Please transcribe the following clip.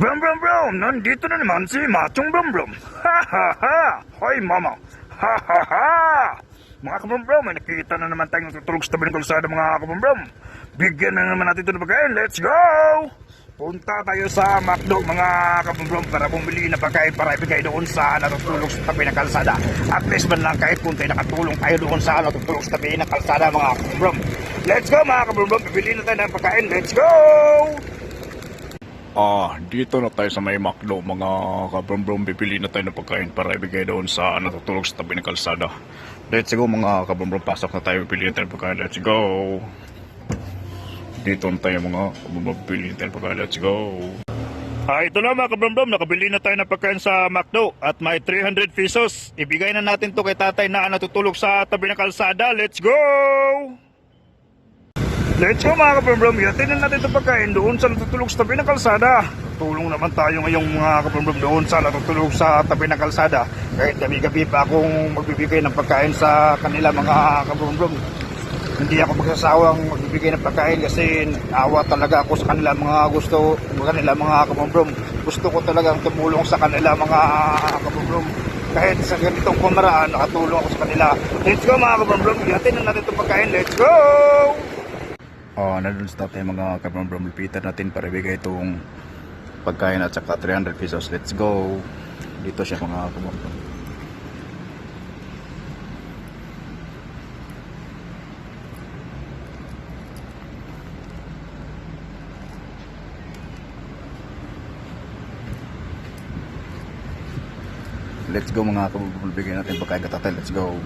Brum brum brum, nandito na naman si Machong Brum Brum. Ha ha ha! Hoy mama! Ha ha ha! Mga kabrum brum, may nakikita na naman tayong tutulog sa tabi ng kalsada mga kabrum brum. Bigyan na naman natin ito ng pagkain. Let's go! Punta tayo sa McDo mga kabrum brum para bumili na pagkain para ibigay doon sa natutulog sa tabi ng kalsada. At least man lang kahit kunti nakatulong tayo doon sa natutulog sa tabi ng kalsada mga kabrum brum. Let's go mga kabrum brum, bibili na tayo ng pagkain. Let's go! Ah, dito na tayo sa may McDo, mga kabrombrom, bibili na tayo ng pagkain para ibigay doon sa natutulog sa tabi ng kalsada. Let's go mga kabrombrom, pasok na tayo, bibili na tayo ng pagkain, let's go! Dito na tayo mga kabrombrom, bibili na tayo ng pagkain, let's go! Ah, ito na mga kabramdam, nakabili na tayo ng pagkain sa McDo at may 300 pesos. Ibigay na natin to kay tatay na natutulog sa tabi ng kalsada. Let's go! Let's go mga kabramdam, yatin na natin itong pagkain doon sa natutulog sa tabi ng kalsada. Tulong naman tayo ngayong mga kabramdam doon sa natutulog sa tabi ng kalsada. Kahit gabi-gabi pa akong magbibigay ng pagkain sa kanila mga kabramdam. Hindi ako magsasawang magbibigay ng pagkain kasi awa talaga ako sa kanila mga gusto, kanila mga kamumbrom. Gusto ko talagang tumulong sa kanila mga kamumbrom. Kahit sa ganitong pamaraan, nakatulong ako sa kanila. Let's go mga kamumbrom, yatin na natin itong pagkain. Let's go! Ah, nandun sa tayo mga kabrombrom, lipitan natin para ibigay itong pagkain at saka 300 pesos, let's go! Dito siya mga kabrombrom. Let's go mga bigyan natin pagkain katatay, let's go!